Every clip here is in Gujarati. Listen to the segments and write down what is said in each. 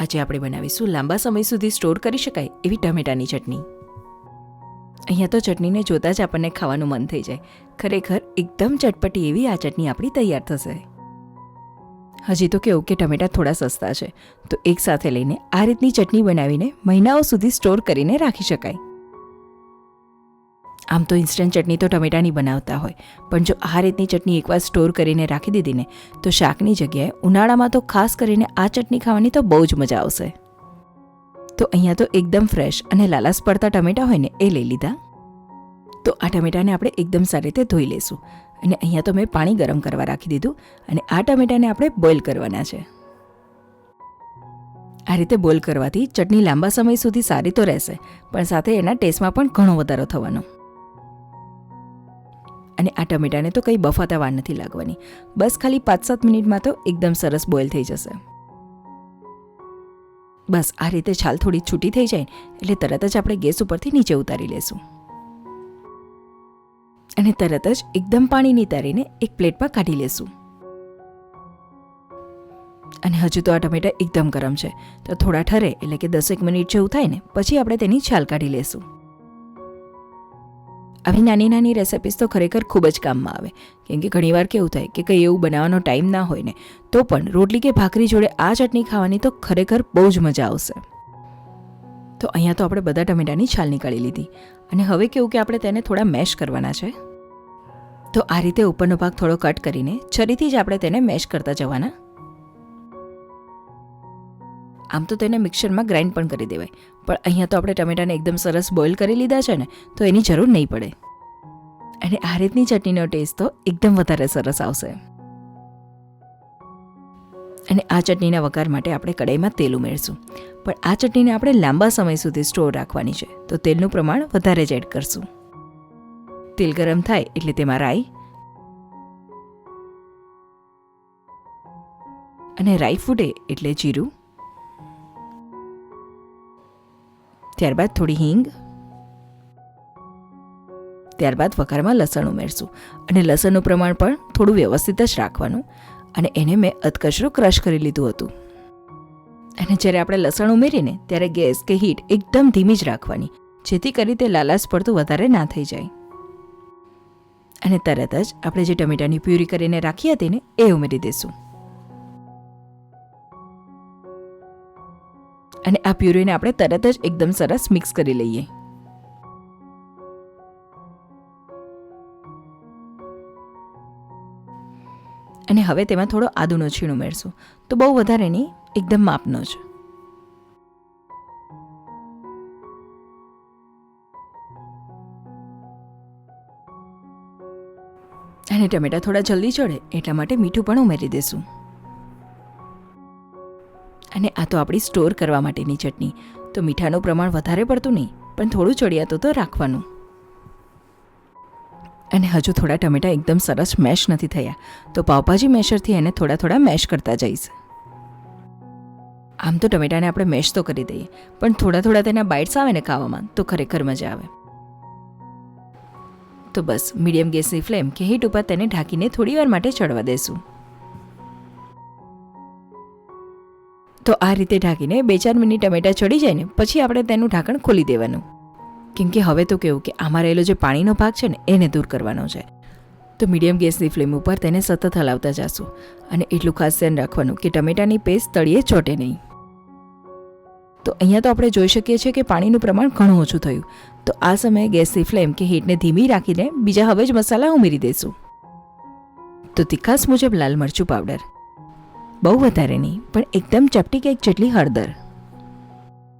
આજે આપણે બનાવીશું લાંબા સમય સુધી સ્ટોર કરી શકાય એવી ટમેટાની ચટણી. અહીંયા તો ચટણીને જોતાં જ આપણને ખાવાનું મન થઈ જાય. ખરેખર એકદમ ચટપટી એવી આ ચટણી આપણી તૈયાર થશે. હજી તો કેવું કે ટમેટા થોડા સસ્તા છે. તો એકસાથે લઈને આ રીતની ચટણી બનાવીને મહિનાઓ સુધી સ્ટોર કરીને રાખી શકાય. આમ તો ઇન્સ્ટન્ટ ચટણી તો ટમેટાની બનાવતા હોય. પણ જો આ રીતની ચટણી એકવાર સ્ટોર કરીને રાખી દીધી ને, તો શાકની જગ્યાએ ઉનાળામાં તો ખાસ કરીને આ ચટણી ખાવાની તો બહુ જ મજા આવશે. તો અહીંયા તો એકદમ ફ્રેશ અને લાલાસ પડતા ટમેટા હોય ને, એ લઈ લીધા. તો આ ટમેટાને આપણે એકદમ સારી રીતે ધોઈ લઈશું. અને અહીંયા તો મેં પાણી ગરમ કરવા રાખી દીધું અને આ ટમેટાને આપણે બોઇલ કરવાના છે. આ રીતે બોઇલ કરવાથી ચટણી લાંબા સમય સુધી સારી તો રહેશે, પણ સાથે એના ટેસ્ટમાં પણ ઘણો વધારો થવાનો. અને આ ટમેટાને તો કંઈ બફાતા વાર નથી લાગવાની. બસ ખાલી પાંચ સાત મિનિટમાં તો એકદમ સરસ બોઇલ થઈ જશે. બસ આ રીતે છાલ થોડી છૂટી થઈ જાય એટલે તરત જ આપણે ગેસ ઉપરથી નીચે ઉતારી લેશું. અને તરત જ એકદમ પાણી નિતારીને એક પ્લેટમાં કાઢી લેશું. અને હજુ તો આ ટમેટા એકદમ ગરમ છે. તો થોડા ઠરે એટલે કે દસેક મિનિટ જેવું થાય ને, પછી આપણે તેની છાલ કાઢી લેશું. આવી નાની નાની રેસિપીસ તો ખરેખર ખૂબ જ કામમાં આવે. કેમ કે ઘણીવાર કેવું થાય કે કંઈ એવું બનાવવાનો ટાઈમ ના હોય ને, તો પણ રોટલી કે ભાખરી જોડે આ ચટણી ખાવાની તો ખરેખર બહુ જ મજા આવશે. તો અહીંયા તો આપણે બધા ટમેટાની છાલ નીકાળી લીધી. અને હવે કેવું કે આપણે તેને થોડા મેશ કરવાના છે. તો આ રીતે ઉપરનો ભાગ થોડો કટ કરીને છરીથી જ આપણે તેને મેશ કરતા જવાના. આમ તો તેને મિક્સરમાં ગ્રાઇન્ડ પણ કરી દેવાય. પણ અહીંયા તો આપણે ટમેટાને એકદમ સરસ બોઇલ કરી લીધા છે ને, તો એની જરૂર નહીં પડે. અને આ રીતની ચટણીનો ટેસ્ટ તો એકદમ વધારે સરસ આવશે. અને આ ચટણીના વઘાર માટે આપણે કડાઈમાં તેલ ઉમેરશું. પણ આ ચટણીને આપણે લાંબા સમય સુધી સ્ટોર રાખવાની છે, તો તેલનું પ્રમાણ વધારે જ એડ કરશું. તેલ ગરમ થાય એટલે તેમાં રાઈ અને રાઈ ફૂટે એટલે જીરું ત્યારબાદ થોડી હિંગ. ત્યારબાદ વઘારમાં લસણ ઉમેરશું અને લસણનું પ્રમાણ પણ થોડું વ્યવસ્થિત જ રાખવાનું અને એને મેં અધકચરો ક્રશ કરી લીધું હતું. અને જ્યારે આપણે લસણ ઉમેરીને ત્યારે ગેસ કે હીટ એકદમ ધીમી જ રાખવાની, જેથી કરી તે લાલાશ પડતું વધારે ના થઈ જાય. અને તરત જ આપણે જે ટમેટાની પ્યુરી કરીને રાખી હતી ને, એ ઉમેરી દઈશું અને આ પ્યુરીને આપણે તરત જ એકદમ સરસ મિક્સ કરી લઈએ. અને હવે તેમાં થોડો આદુનો છીણ ઉમેરશું. તો બહુ વધારે નહીં, એકદમ માપનો જ. અને ટમેટા થોડા જલ્દી ચડે, એટલા માટે મીઠું પણ ઉમેરી દેશું. અને આ તો આપણી સ્ટોર કરવા માટેની ચટણી. તો મીઠાનું પ્રમાણ વધારે પડતું નહીં, પણ થોડું ચડિયાતું તો રાખવાનું. અને હજુ થોડા ટમેટા એકદમ સરસ મેશ નથી થયા. તો પાવભાજી મેશરથી એને થોડા થોડા મેશ કરતા જઈશ. આમ તો ટમેટાને આપણે મેશ તો કરી દઈએ, પણ થોડા થોડા તેના બાઇટ્સ આવે ને ખાવામાં, તો ખરેખર મજા આવે. તો બસ, મીડિયમ ગેસની ફ્લેમ કે હીટ ઉપર તેને ઢાંકીને થોડી વાર માટે ચડવા દેશું. તો આ રીતે ઢાંકીને બે ચાર મિનિટ ટમેટા ચડી જાય ને, પછી આપણે તેનું ઢાંકણ ખોલી દેવાનું. કેમ કે હવે તો કેવું કે આમાં રહેલો જે પાણીનો ભાગ છે ને, એને દૂર કરવાનો છે. તો મીડિયમ ગેસની ફ્લેમ ઉપર તેને સતત હલાવતા જશું. અને એટલું ખાસ ધ્યાન રાખવાનું કે ટમેટાની પેસ્ટ તળીએ ચોટે નહીં. તો અહીંયા તો આપણે જોઈ શકીએ છીએ કે પાણીનું પ્રમાણ ઘણું ઓછું થયું. તો આ સમયે ગેસની ફ્લેમ કે હીટને ધીમી રાખીને બીજા હવે જ મસાલા ઉમેરી દઈશું તો તીખાસ મુજબ લાલ મરચું પાવડર. બહુ વધારે નહીં, પણ એકદમ ચપટી કેક જેટલી હળદર.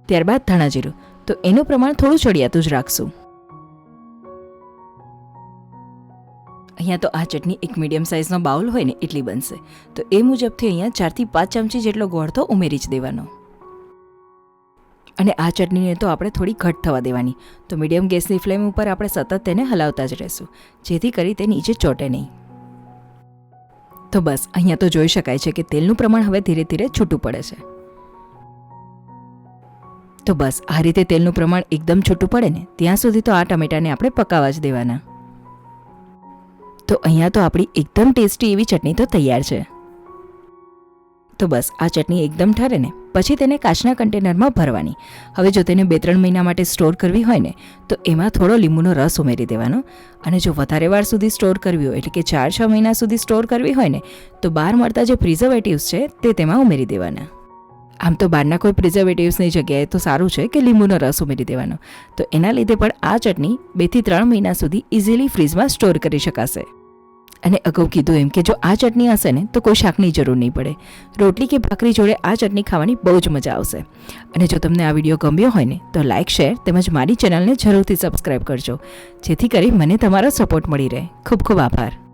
ત્યારબાદ ધાણા જીરું તો એનું પ્રમાણ થોડું ચડિયાતું જ રાખશું. અહીંયા તો આ ચટણી એક મીડિયમ સાઇઝનો બાઉલ હોય ને, એટલી બનશે. તો એ મુજબથી અહીંયા ચારથી પાંચ ચમચી જેટલો ગોળ તો ઉમેરી જ દેવાનો. અને આ ચટણીને તો આપણે થોડી ઘટ થવા દેવાની. તો મીડિયમ ગેસની ફ્લેમ ઉપર આપણે સતત તેને હલાવતા જ રહેશું, જેથી કરી તે નીચે ચોટે નહીં. તો બસ, અહીંયા તો જોઈ શકાય છે કે તેલનું પ્રમાણ હવે ધીરે ધીરે છૂટું પડે છે. તો બસ, આ રીતે તેલનું પ્રમાણ એકદમ છૂટું પડે ને, ત્યાં સુધી તો આ ટમેટાને આપણે પકાવવા જ દેવાના. તો અહીંયા તો આપણી એકદમ ટેસ્ટી એવી ચટણી તો તૈયાર છે. તો બસ, આ ચટણી એકદમ ઠરે ને, પછી તેને કાચના કન્ટેનરમાં ભરવાની. હવે જો તેને બે ત્રણ મહિના માટે સ્ટોર કરવી હોય ને, તો એમાં થોડો લીંબુનો રસ ઉમેરી દેવાનો. અને જો વધારે વાર સુધી સ્ટોર કરવી હોય, એટલે કે ચાર છ મહિના સુધી સ્ટોર કરવી હોય ને, તો બહાર મળતા જે પ્રિઝર્વેટિવ્સ છે, તે તેમાં ઉમેરી દેવાના. આમ તો બહારના કોઈ પ્રિઝર્વેટિવ્સની જગ્યાએ તો સારું છે કે લીંબુનો રસ ઉમેરી દેવાનો. તો એના લીધે પણ આ ચટણી બેથી ત્રણ મહિના સુધી ઇઝીલી ફ્રીઝમાં સ્ટોર કરી શકાશે. અને અગાઉ કીધું એમ કે જો આ ચટણી હશે ને, તો કોઈ શાકની જરૂર નહીં પડે. રોટલી કે ભાખરી જોડે આ ચટણી ખાવાની બહુ જ મજા આવશે. અને જો તમને આ વીડિયો ગમ્યો હોય ને, તો લાઇક શેર તેમજ મારી ચેનલને જરૂરથી સબસ્ક્રાઈબ કરજો. જેથી કરી મને તમારો સપોર્ટ મળી રહે. ખૂબ ખૂબ આભાર.